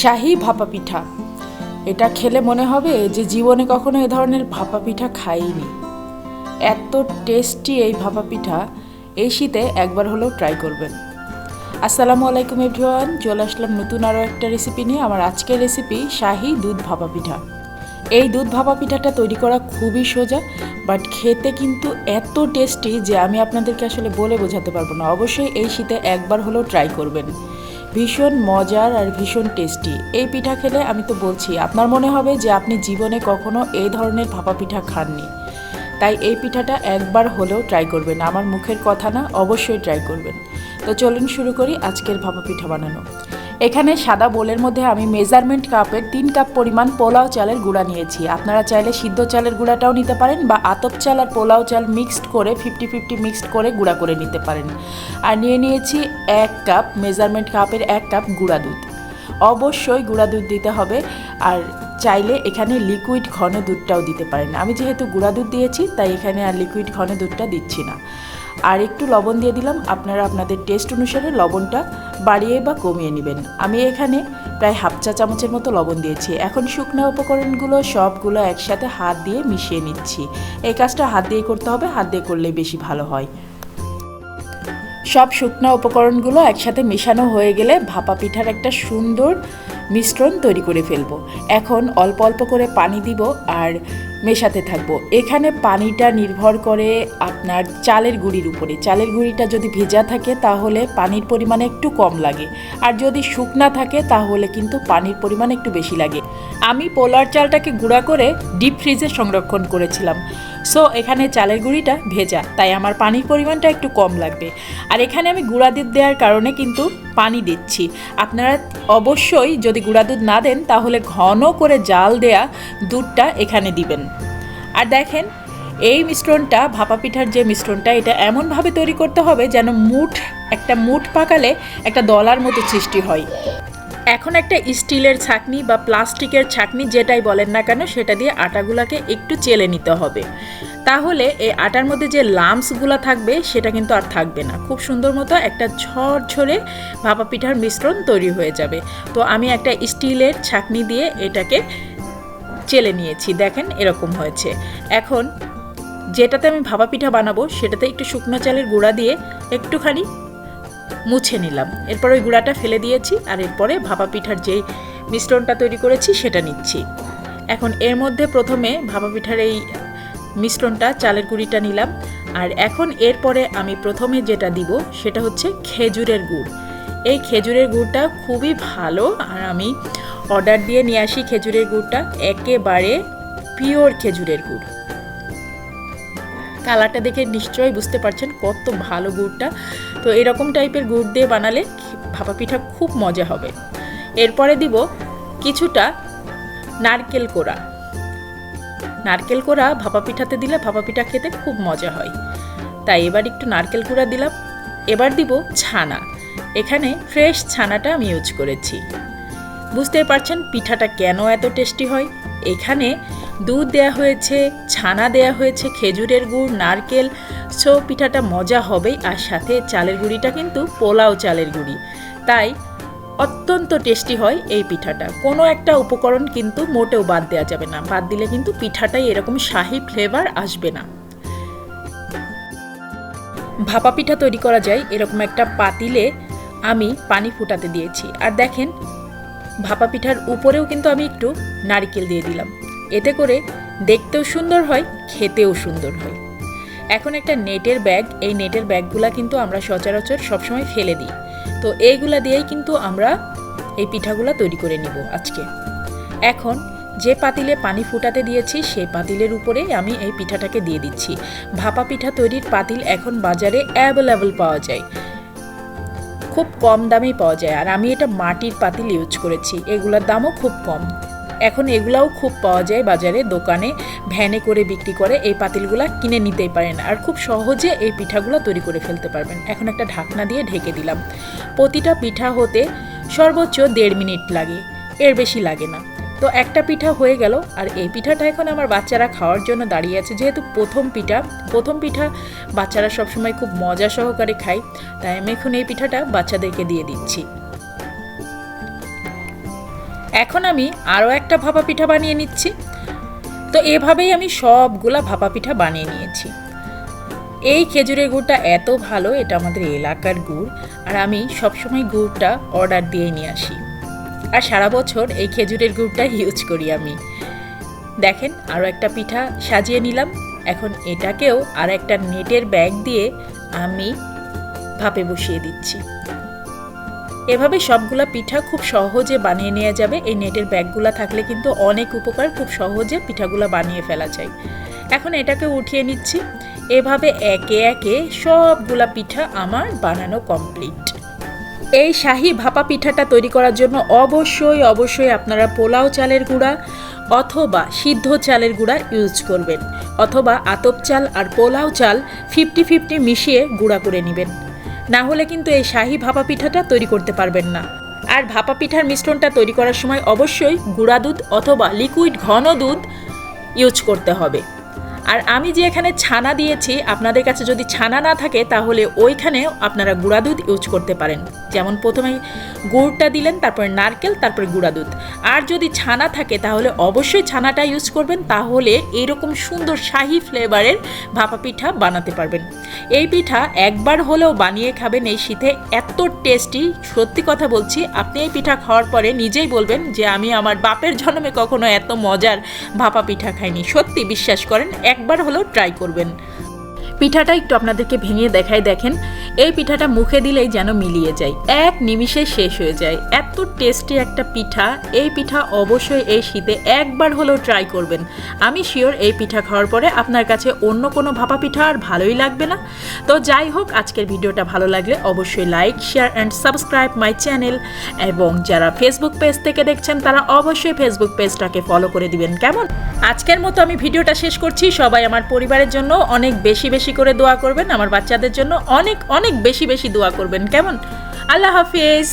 শাহি ভাপা পিঠা এটা খেলে মনে হবে যে জীবনে কখনো এ ধরনের ভাপা পিঠা খাইনি। এত টেস্টি এই ভাপা পিঠা এই শীতে একবার হলেও ট্রাই করবেন। আসসালামু আলাইকুম এভরিওয়ান চলে আসলাম নতুন আরও একটা রেসিপি নিয়ে। আমার আজকের রেসিপি শাহি দুধ ভাপা পিঠা এই দুধ ভাপা পিঠাটা তৈরি করা খুবই সোজা বাট খেতে কিন্তু এত টেস্টি যে আমি আপনাদেরকে আসলে বলে বোঝাতে পারব না। অবশ্যই এই শীতে একবার হলেও ট্রাই করবেন। ভীষণ মজার আর ভীষণ টেস্টি এই পিঠা খেলে আমি তো বলছি, আপনার মনে হবে যে আপনি জীবনে কখনো এই ধরনের ভাপা পিঠা খাননি। তাই এই পিঠাটা একবার হলেও ট্রাই করবেন। আমার মুখের কথা না, অবশ্যই ট্রাই করবেন। তো চলুন শুরু করি আজকের ভাপা পিঠা বানানো। এখানে সাদা বোলের মধ্যে আমি মেজারমেন্ট কাপের তিন কাপ পরিমাণ পোলাও চালের গুঁড়া নিয়েছি। আপনারা চাইলে সিদ্ধ চালের গুঁড়াটাও নিতে পারেন বা আতপ চাল আর পোলাও চাল মিক্সড করে ফিফটি ফিফটি মিক্সড করে গুঁড়া করে নিতে পারেন। আর নিয়ে নিয়েছি এক কাপ মেজারমেন্ট কাপের এক কাপ গুঁড়া দুধ। অবশ্যই গুঁড়া দুধ দিতে হবে আর চাইলে এখানে লিকুইড ঘন দুধটাও দিতে পারেন। আমি যেহেতু গুঁড়া দুধ দিয়েছি, তাই এখানে আর লিকুইড ঘন দুধটা দিচ্ছি না। আর একটু লবণ দিয়ে দিলাম। আপনারা আপনাদের টেস্ট অনুসারে লবণটা বাড়িয়ে বা কমিয়ে নেবেন। আমি এখানে প্রায় হাফ চা চামচের মতো লবণ দিয়েছি। এখন শুকনো উপকরণগুলো সবগুলো একসাথে হাত দিয়ে মিশিয়ে নিচ্ছি। এই কাজটা হাত দিয়ে করতে হবে, হাত দিয়ে করলেই বেশি ভালো হয়। সব শুকনো উপকরণগুলো একসাথে মেশানো হয়ে গেলে ভাপা পিঠার একটা সুন্দর মিশ্রণ তৈরি করে ফেলব। এখন অল্প অল্প করে পানি দিব আর মেশাতে থাকব। এখানে পানিটা নির্ভর করে আপনার চালের গুঁড়ির উপরে। চালের গুঁড়িটা যদি ভেজা থাকে, তাহলে পানির পরিমাণ একটু কম লাগে। আর যদি শুকনা থাকে, তাহলে কিন্তু পানির পরিমাণ একটু বেশি লাগে। আমি পোলার চালটাকে গুঁড়া করে ডিপ ফ্রিজে সংরক্ষণ করেছিলাম। সো, এখানে চালের গুঁড়িটা ভেজা, তাই আমার পানির পরিমাণটা একটু কম লাগবে। আর এখানে আমি গুঁড়া দুধ দেওয়ার কারণে কিন্তু পানি দিচ্ছি। আপনারা অবশ্যই যদি গুঁড়া দুধ না দেন, তাহলে ঘন করে জাল দেয়া দুধটা এখানে দিবেন। আর দেখেন, এই মিশ্রণটা, ভাপা পিঠার যে মিশ্রণটা, এটা এমনভাবে তৈরি করতে হবে যেন মুঠ, একটা মুঠ পাকালে একটা দলার মতো সৃষ্টি হয়। এখন একটা স্টিলের ছাকনি বা প্লাস্টিকের ছাকনি, যেটাই বলেন না কেন, সেটা দিয়ে আটাগুলাকে একটু চেলে নিতে হবে। তাহলে এই আটার মধ্যে যে লামসগুলো থাকবে, সেটা কিন্তু আর থাকবে না। খুব সুন্দর মতো একটা ঝরঝরে ভাপা পিঠার মিশ্রণ তৈরি হয়ে যাবে। তো আমি একটা স্টিলের ছাকনি দিয়ে এটাকে চেলে নিয়েছি, দেখেন এরকম হয়েছে। এখন যেটাতে আমি ভাপা পিঠা বানাবো, সেটাতে একটু শুকনো চালের গুঁড়া দিয়ে একটুখানি মুছে নিলাম। এরপর ওই গুঁড়াটা ফেলে দিয়েছি, আর এরপরে ভাপা পিঠার যেই মিশ্রণটা তৈরি করেছি, সেটা নিচ্ছি। এখন এর মধ্যে প্রথমে ভাপা পিঠার এই মিশ্রণটা, চালের গুঁড়িটা নিলাম। আর এখন এরপরে আমি প্রথমে যেটা দিব, সেটা হচ্ছে খেজুরের গুড়। এই খেজুরের গুড়টা খুবই ভালো আর আমি অর্ডার দিয়ে নিয়ে আসি খেজুরের গুড়টা। একেবারে পিওর খেজুরের গুড়। কালারটা দেখে নিশ্চয়ই বুঝতে পারছেন কত ভালো গুড়টা। তো এরকম টাইপের গুড় দিয়ে বানালে ভাপা পিঠা খুব মজা হবে। এরপরে দিব কিছুটা নারকেল কোড়া। নারকেল কোড়া ভাপা পিঠাতে দিলে ভাপা পিঠা খেতে খুব মজা হয়। তাই এবার একটু নারকেল কোড়া দিলাম। এবার দিব ছানা। এখানে ফ্রেশ ছানাটা আমি ইউজ করেছি। বুঝতেই পারছেন পিঠাটা কেন এত টেস্টি হয়? এখানে দুধ দেয়া হয়েছে, ছানা দেয়া হয়েছে, খেজুরের গুড়, নারকেল, সো পিঠাটা মজা হবেই আর সাথে চালের গুঁড়িটা কিন্তু পোলাও চালের গুঁড়ি। তাই অত্যন্ত টেস্টি হয় এই পিঠাটা। কোনো একটা উপকরণ কিন্তু মোটেও বাদ দেওয়া যাবে না। বাদ দিলে কিন্তু পিঠাটাই এরকম শাহি ফ্লেভার আসবে না। ভাপা পিঠা তৈরি করা যায় এরকম একটা পাতিলে আমি পানি ফুটাতে দিয়েছি। আর দেখেন, ভাপা পিঠার উপরেও কিন্তু আমি একটু নারকেল দিয়ে দিলাম। এতে করে দেখতেও সুন্দর হয়, খেতেও সুন্দর হয়। এখন একটা নেটের ব্যাগ, এই নেটের ব্যাগগুলা কিন্তু আমরা সচরাচর সবসময় ফেলে দিই। তো এইগুলা দিয়েই কিন্তু আমরা এই পিঠাগুলা তৈরি করে নিব আজকে। এখন যে পাতিলে পানি ফুটাতে দিয়েছি, সেই পাতিলের উপরে আমি এই পিঠাটাকে দিয়ে দিচ্ছি। ভাপা পিঠা তৈরির পাতিল এখন বাজারে অ্যাভেলেবল পাওয়া যায়। খুব কম দামেই পাওয়া যায়। আর আমি এটা মাটির পাতিল ইউজ করেছি। এগুলোর দামও খুব কম। এখন এগুলাও খুব পাওয়া যায় বাজারে, দোকানে ভ্যানে করে বিক্রি করে। এই পাতিলগুলা কিনে নিতেই পারেন। আর খুব সহজে এই পিঠাগুলো তৈরি করে ফেলতে পারবেন। এখন একটা ঢাকনা দিয়ে ঢেকে দিলাম। প্রতিটা পিঠা হতে সর্বোচ্চ দেড় মিনিট লাগে। এর বেশি লাগে না। তো একটা পিঠা হয়ে গেল, আর এই পিঠাটা এখন আমার বাচ্চারা খাওয়ার জন্য দাঁড়িয়ে আছে। যেহেতু প্রথম পিঠা প্রথম পিঠা বাচ্চারা সবসময় খুব মজা সহকারে খায়, তাই আমি এখন এই পিঠাটা বাচ্চাদেরকে দিয়ে দিচ্ছি। এখন আমি আরও একটা ভাপা পিঠা বানিয়ে নিচ্ছি। তো এভাবেই আমি সবগুলা ভাপা পিঠা বানিয়ে নিয়েছি। এই খেজুরের গুড়টা এত ভালো, এটা আমাদের এলাকার গুড়, আর আমি সবসময় গুড়টা অর্ডার দিয়ে নিয়ে আসি। আর সারা বছর এই খেজুরের গুড়টা ইউজ করি আমি। দেখেন আরও একটা পিঠা সাজিয়ে নিলাম। এখন এটাকেও আর একটা নেটের ব্যাগ দিয়ে আমি ভাপে বসিয়ে দিচ্ছি। এভাবে সবগুলা পিঠা খুব সহজে বানিয়ে নেওয়া যাবে। এই নেটের ব্যাগগুলা থাকলে কিন্তু অনেক উপকার, খুব সহজে পিঠাগুলা বানিয়ে ফেলা যায়। এখন এটাকে উঠিয়ে নিচ্ছি। এভাবে একে একে সবগুলা পিঠা আমার বানানো কমপ্লিট এই শাহি ভাপা পিঠাটা তৈরি করার জন্য অবশ্যই অবশ্যই আপনারা পোলাও চালের গুঁড়া অথবা সিদ্ধ চালের গুঁড়া ইউজ করবেন অথবা আতপ চাল আর পোলাও চাল ফিফটি ফিফটি মিশিয়ে গুঁড়া করে নেবেন। না হলে কিন্তু এই শাহি ভাপা পিঠাটা তৈরি করতে পারবেন না। আর ভাপা পিঠার মিশ্রণটা তৈরি করার সময় অবশ্যই গুঁড়া দুধ অথবা লিকুইড ঘন দুধ ইউজ করতে হবে। আর আমি যে এখানে ছানা দিয়েছি, আপনাদের কাছে যদি ছানা না থাকে তাহলে ওইখানে আপনারা গুঁড়া দুধ ইউজ করতে পারেন। যেমন প্রথমে গুড়টা দিলেন, তারপরে নারকেল, তারপরে গুঁড়া দুধ। আর যদি ছানা থাকে, তাহলে অবশ্যই ছানাটা ইউজ করবেন, তাহলে এরকম সুন্দর শাহি ফ্লেভারের ভাপা পিঠা বানাতে পারবেন। এই পিঠা একবার হলেও বানিয়ে খাবেন এই শীতে, এত টেস্টি সত্যি কথা বলছি, আপনি এই পিঠা খাওয়ার পরে নিজেই বলবেন যে, আমি আমার বাপের জন্মে কখনো এত মজার ভাপা পিঠা খাইনি। সত্যি বিশ্বাস করেন, একবার হলেও ট্রাই করবেন। পিঠাটা একটু আপনাদেরকে ভেঙে দেখাই, দেখেন। এই পিঠাটা মুখে দিলেই যেন মিলিয়ে যায়। এক নিমিষে শেষ হয়ে যায়। এত টেস্টি একটা পিঠা। এই পিঠা অবশ্যই এই শীতে একবার হলেও ট্রাই করবেন। আমি শিওর এই পিঠা খাওয়ার পরে আপনার কাছে অন্য কোনো ভাপা পিঠা আর ভালোই লাগবে না। তো যাই হোক, আজকের ভিডিওটা ভালো লাগলে অবশ্যই like share and subscribe my channel এবং যারা ফেসবুক পেজ থেকে দেখছেন, তারা অবশ্যই ফেসবুক পেজটাকে ফলো করে দিবেন। কেমন? আজকের মতো আমি ভিডিওটা শেষ করছি। সবাই আমার পরিবারের জন্য অনেক বেশি বেশি করে দোয়া করবেন। আমার বাচ্চাদের জন্য অনেক অনেক বেশি বেশি দোয়া করবেন। কেমন? আল্লাহ হাফিজ।